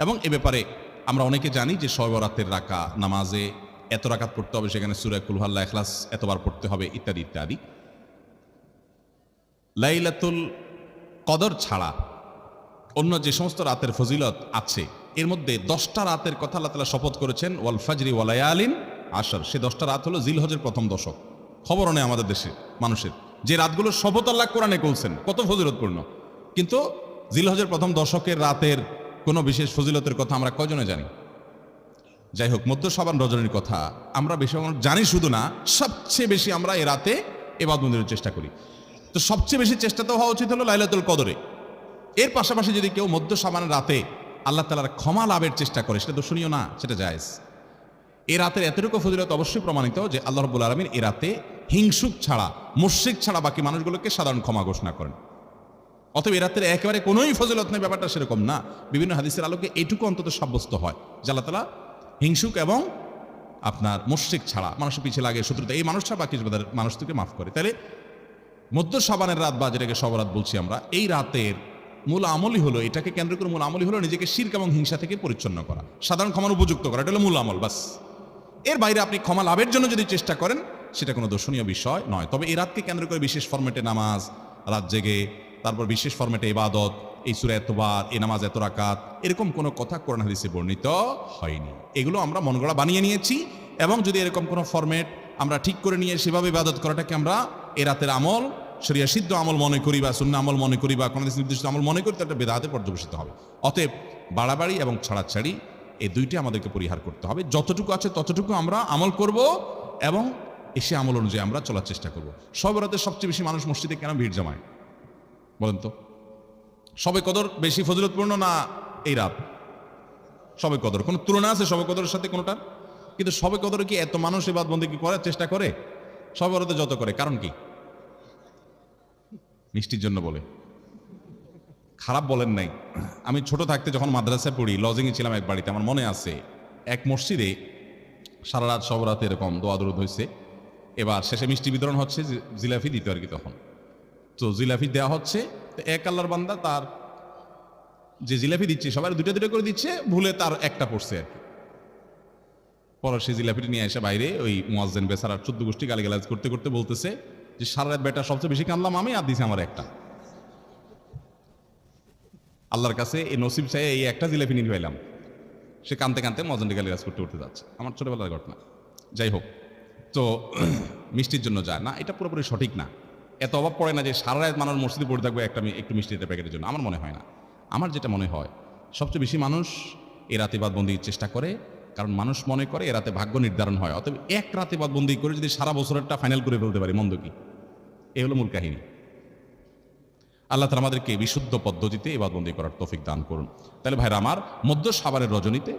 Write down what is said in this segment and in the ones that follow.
এবং এ ব্যাপারে আমরা অনেকে জানি যে শবে বরাতের রাকা, নামাজে এত রাকাত পড়তে হবে, সেখানে সুরা কুলহাল্লা এখলাস এতবার পড়তে হবে, ইত্যাদি ইত্যাদি। লাইলাতুল কদর ছাড়া অন্য যে সমস্ত রাতের ফজিলত আছে, এর মধ্যে দশটা রাতের কথা আল্লাহ তালা শপথ করেছেন, ওয়াল ফাজরি ওয়ালায়ালিন আশার। সে দশটা রাত হলো জিলহজের প্রথম দশক। খবর নেই আমাদের দেশে, মানুষের। যে রাতগুলো শপথ আল্লাহ কোরআনে করছেন, কত ফজিলতপূর্ণ। কিন্তু জিলহজের প্রথম দশকের রাতের কোনো বিশেষ ফজিলতের কথা আমরা কজনে জানি? যাই হোক মধ্য সাবান রজনীর কথা আমরা বেশি জানি শুধু না, সবচেয়ে বেশি আমরা এ রাতে এবাদ মন্দিরের চেষ্টা করি। তো সবচেয়ে বেশি চেষ্টা তো হওয়া উচিত হলো লাইলাতুল কদরে। এর পাশাপাশি যদি কেউ মধ্য সাবানের রাতে আল্লাহ তালার ক্ষমা লাভের চেষ্টা করে, সেটা দর্শনীয় না, সেটা জায়েজ। এ রাতের এতটুকু ফজিলত অবশ্যই প্রমাণিত যে আল্লাহ রব্বুল আলমিন এ রাতে হিংসুক ছাড়া, মুশ্রিক ছাড়া বাকি মানুষগুলোকে সাধারণ ক্ষমা ঘোষণা করেন। অতএব এ রাতের একেবারে কোনোই ফজলত নেই, ব্যাপারটা সেরকম না। বিভিন্ন হাদিসের আলোকে এটুকু অন্তত সাব্যস্ত হয় যে তালা হিংসুক এবং আপনার মুশ্রিক ছাড়া মানুষের পিছিয়ে লাগে, শত্রুতা। এই মানুষ ছাড়া বাকি মানুষ থেকে মাফ করে। তাহলে মধ্য সাবানের রাত বা যেটাকে সবরাত বলছি আমরা, এই রাতের মূল আমলই হলো, এটাকে কেন্দ্র করে মূল আমলই হলো নিজেকে শির্ক এবং হিংসা থেকে পরিচ্ছন্ন করা। সাধারণ ক্ষমার উপযুক্ত করা, এটা হলো মূল আমল, বাস। এর বাইরে আপনি ক্ষমা লাভের জন্য যদি চেষ্টা করেন, সেটা কোনো দর্শনীয় বিষয় নয়। তবে এই রাতকে কেন্দ্র করে বিশেষ ফরম্যাটে নামাজ, রাত জেগে তারপর বিশেষ ফরম্যাটে ইবাদত, এই সুরা এতবার এ নামাজ এত রাকাত, এরকম কোনো কথা কোরআন হাদিসে বর্ণিত হয়নি। এগুলো আমরা মন গড়া বানিয়ে নিয়েছি এবং যদি এরকম কোনো ফরম্যাট আমরা ঠিক করে নিয়ে সেভাবে ইবাদত করাটাকে আমরা এ রাতের আমল, শরিয়া সিদ্ধ আমল মনে করি বা শূন্য আমল মনে করি বা কোনো নির্দিষ্ট আমল মনে করি তাহলে বেদাহাতে পর্যবেসিত হবে। অতএব বাড়াবাড়ি এবং ছাড়াছাড়ি এই দুইটি আমাদেরকে পরিহার করতে হবে। যতটুকু আছে ততটুকু আমরা আমল করব এবং এসে আমল অনুযায়ী আমরা চলার চেষ্টা করব। সব রাতে সবচেয়ে বেশি মানুষ মসজিদে কেন ভিড় জমায়? বলেন তো। সবে কদর বেশি ফজিলতপূর্ণ না এই রাত? সবে কদর। কোনো তুলনা আছে সবে কদরের সাথে কোনোটা কিন্তু সবে কদরে কি এত মানুষ এবার বন্দি কি করার চেষ্টা করে? সবে বরাতে যত করে। কারণ কি? মিষ্টির জন্য বলে। খারাপ বলেন নাই। আমি ছোট থাকতে যখন মাদ্রাসায় পড়ি লজিংয়ে ছিলাম এক বাড়িতে, আমার মনে আছে, এক মসজিদে সারা রাত সব রাতে এরকম দোয়া দরুদ হয়েছে এবার শেষে মিষ্টি বিতরণ হচ্ছে জিলাফি দিতে আর কি তখন। তো জিলাফি দেওয়া হচ্ছে। তো এক আল্লাহর বান্দা তার যে জিলাপি দিচ্ছে সবার দুটো দুটো করে দিচ্ছে, ভুলে তার একটা পড়ছে আর কি। পরে সে জিলাপিটি নিয়ে এসে বাইরে ওই মোয়াজ্জেন বেসারা চোদ্দ গোষ্ঠী গালিগালাজ করতে করতে বলতেছে যে, সারা রাত বেটা সবচেয়ে বেশি কানলাম আমি, আর দিছে আমার একটা। আল্লাহর কাছে এই নসিব চাই এই একটা জিলাপি নিয়ে পাইলাম সে কানতে কানতে মজনটি গালিগালাজ করতে করতে যাচ্ছে। আমার ছোটবেলার ঘটনা। যাই হোক, তো মিষ্টির জন্য যায় না, এটা পুরোপুরি সঠিক না। এত অভাব পড়ে না যে সারা রাত মানুষ মসজিদে পড়ে থাকবে একটা একটু মিষ্টি প্যাকেটের জন্য। আমার মনে হয় না। আমার যেটা মনে হয়, সবচেয়ে বেশি মানুষ এ রাতে বাদবন্দির চেষ্টা করে, কারণ মানুষ মনে করে এ রাতে ভাগ্য নির্ধারণ হয়। অতএব এক রাতে বাদবন্দি করে যদি সারা বছরেরটা ফাইনাল করে ফেলতে পারি, মন্দ কি? এ হলো মূল কাহিনী। আল্লাহ তালা আমাদেরকে বিশুদ্ধ পদ্ধতিতে এ এবাদবন্দি করার তৌফিক দান করুন। তাহলে ভাইরা, আমার মধ্য সাবারের রজনীতে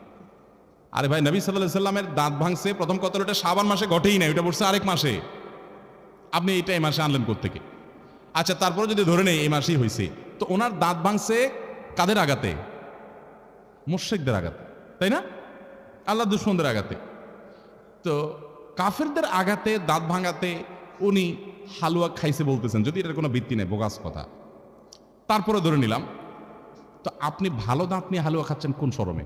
আরে ভাই, নবী সাল্লাহ সাল্লামের দাঁত ভাঙছে, প্রথম কত ওটা সাবান মাসে ঘটেই নাই ওটা পড়ছে আরেক মাসে। আপনি এটা এই মাসে আনলেন থেকে আচ্ছা তারপরে যদি ধরে নেই, এই মাসেই হয়েছে তো ওনার দাঁত ভাঙছে কাদের আগাতে মুর্শেকদের আগাতে তাই না? আল্লাহ দুশ্মনদের আগাতে তো কাফেরদের আঘাতে, দাঁত ভাঙাতে উনি হালুয়া খাইছে বলতেছেন, যদি এটার কোনো ভিত্তি নেই, বোগাস কথা। তারপরে ধরে নিলাম, তো আপনি ভালো দাঁত নিয়ে হালুয়া খাচ্ছেন কোন শরমে?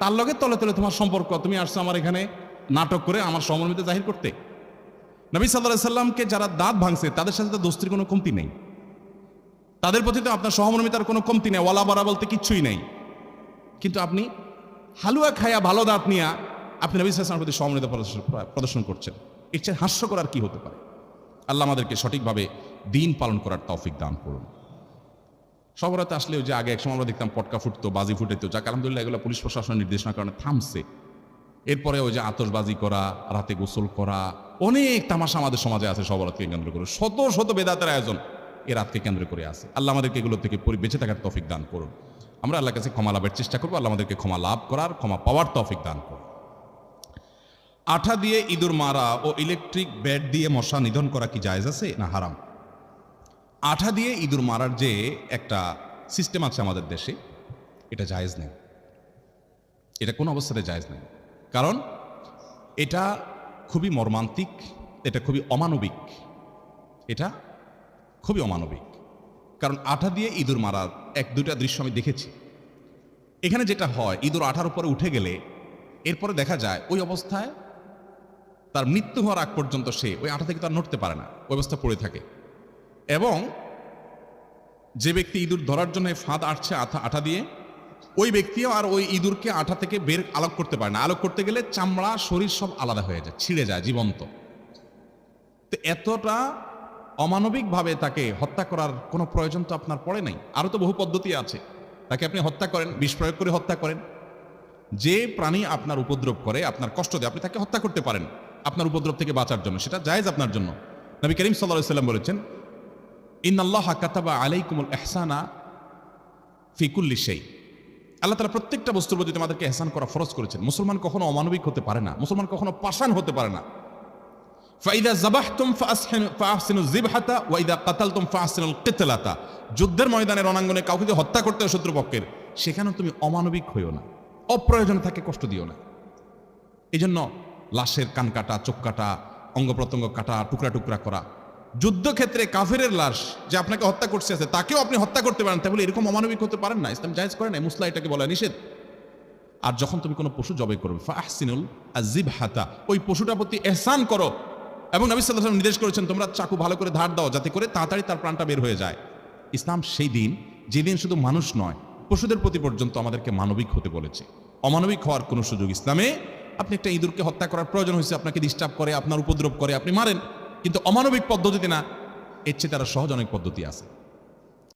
তার লগে তলে তলে তোমার সম্পর্ক। তুমি আসছো আমার এখানে নাটক করে আমার সমর্মিত জাহির করতে। নবী সাল্লাহ সাল্লামকে যারা দাঁত ভাঙছে, তাদের সাথে তো দোস্তির কোনো কমতি নেই। তাদের প্রতি তো আপনার সহমর্মিতার কোনো কমতি নেই, ওয়ালা বারা বলতে কিচ্ছুই নেই। কিন্তু আপনি হালুয়া খায়া ভালো দাঁত নিয়া আপনি নবী সাল্লামের প্রতি সহমর্মিতা প্রদর্শন প্রদর্শন করছেন। এর চেয়ে হাস্যকর আর কি হতে পারে? আল্লাহ আমাদেরকে সঠিকভাবে দিন পালন করার তৌফিক দান করুন। সবরাতে আসলে ওই যে আগে একসময় আমরা দেখতাম পটকা ফুটতো, বাজি ফুটেতো যাক, আলহামদুলিল্লাহ এগুলো পুলিশ প্রশাসনের নির্দেশনার কারণে থামছে। এরপরে ওই যে আতশবাজি করা, রাতে গোসল করা, অনেক তামাশা আমাদের সমাজে আছে সবরাতকে কেন্দ্র করে। শত শত বেদাতের আয়োজন এ রাতকে কেন্দ্র করে আছে। আল্লাহ আমাদেরকে এগুলো থেকে বেঁচে থাকার তৌফিক দান করুন। আমরা আল্লাহ কাছে ক্ষমা লাভের চেষ্টা করব, আল্লাহ আমাদেরকে ক্ষমা লাভ করার, ক্ষমা পাওয়ার তৌফিক দান করুন। আঠা দিয়ে ইঁদুর মারা ও ইলেকট্রিক ব্যাট দিয়ে মশা নিধন করা কি জায়েজ আছে না হারাম? আঠা দিয়ে ইঁদুর মারার যে একটা সিস্টেম আছে আমাদের দেশে, এটা জায়েজ নেই। এটা কোনো অবস্থাতে জায়েজ নেই। কারণ এটা খুবই মর্মান্তিক, এটা খুবই অমানবিক। এটা খুবই অমানবিক। কারণ আঠা দিয়ে ইঁদুর মারার এক দুটা দৃশ্য আমি দেখেছি। এখানে যেটা হয়, ইঁদুর আঠার উপরে উঠে গেলে এরপরে দেখা যায় ওই অবস্থায় তার মৃত্যু হওয়ার আগ পর্যন্ত সে ওই আঠা থেকে তার নড়তে পারে না, ওই অবস্থা পড়ে থাকে। এবং যে ব্যক্তি ইঁদুর ধরার জন্য ফাঁদ আটছে আঠা আঠা দিয়ে, ওই ব্যক্তিও আর ওই ইঁদুরকে আঠা থেকে বের আলোক করতে পারে না। আলোক করতে গেলে চামড়া, শরীর সব আলাদা হয়ে যায়, ছিঁড়ে যায়, জীবন্ত। তো এতটা অমানবিকভাবে তাকে হত্যা করার কোনো প্রয়োজন তো আপনার পড়ে নাই? আরও তো বহু পদ্ধতি আছে। তাকে আপনি হত্যা করেন, বিষ প্রয়োগ করে হত্যা করেন। যে প্রাণী আপনার উপদ্রব করে, আপনার কষ্ট দেয়, আপনি তাকে হত্যা করতে পারেন আপনার উপদ্রব থেকে বাঁচার জন্য। সেটা জায়েজ আপনার জন্য। নবী করিম সাল্লাহ সাল্লাম বলেছেন ইন্নাল্লাহ কাতাবা আলাইকুমুল এহসানা ফিকুল্লি সেই আল্লাহ তালা প্রত্যেকটা বস্তুর প্রতি তোমাদেরকে এহসান করা ফরজ করেছেন। মুসলমান কখনো অমানবিক হতে পারে না, মুসলমান কখনো পাষাণ হতে পারে না। ফাইদা জাবাহতুম ফাহসিনু জিবহাতা ওয়াইদা কাতালতুম ফাহসিনুল কিতলাতা। যুদ্ধের ময়দানের রণাঙ্গনে কাউকে যদি হত্যা করতে হয় শত্রুপক্ষের সেখানে তুমি অমানবিক হইও না। অপ্রয়োজনে তাকে কষ্ট দিও না। এই জন্য লাশের কান কাটা, চোখ কাটা অঙ্গ কাটা, টুকরা টুকরা করা যুদ্ধক্ষেত্রে কাফেরের লাশ যে আপনাকে হত্যা করছে আছে, তাকেও আপনি হত্যা করতে পারেন। তাহলে এরকম অমানবিক হতে পারেন না। ইসলাম জায়েজ করে না মুসলা এটাকে বলা নিষেধ। আর যখন তুমি কোনো পশু জবাই করবে, ফাহসিনুল আজিব হাতা ওই পশুটার প্রতি এহসান করো। এবং নবী সাল্লাহ নির্দেশ করেছেন, তোমরা চাকু ভালো করে ধার দাও, যাতে করে তাড়াতাড়ি তার প্রাণটা বের হয়ে যায়। ইসলাম সেই দিন, যেদিন শুধু মানুষ নয়, পশুদের প্রতি পর্যন্ত আমাদেরকে মানবিক হতে বলেছে। অমানবিক হওয়ার কোনো সুযোগ ইসলামে, আপনি একটা ইঁদুরকে হত্যা করার প্রয়োজন হয়েছে, আপনাকে ডিস্টার্ব করে, আপনার উপদ্রব করে, আপনি মারেন। কিন্তু অমানবিক পদ্ধতিতে না এর চেয়ে তারা সহজ অনেক পদ্ধতি আছে।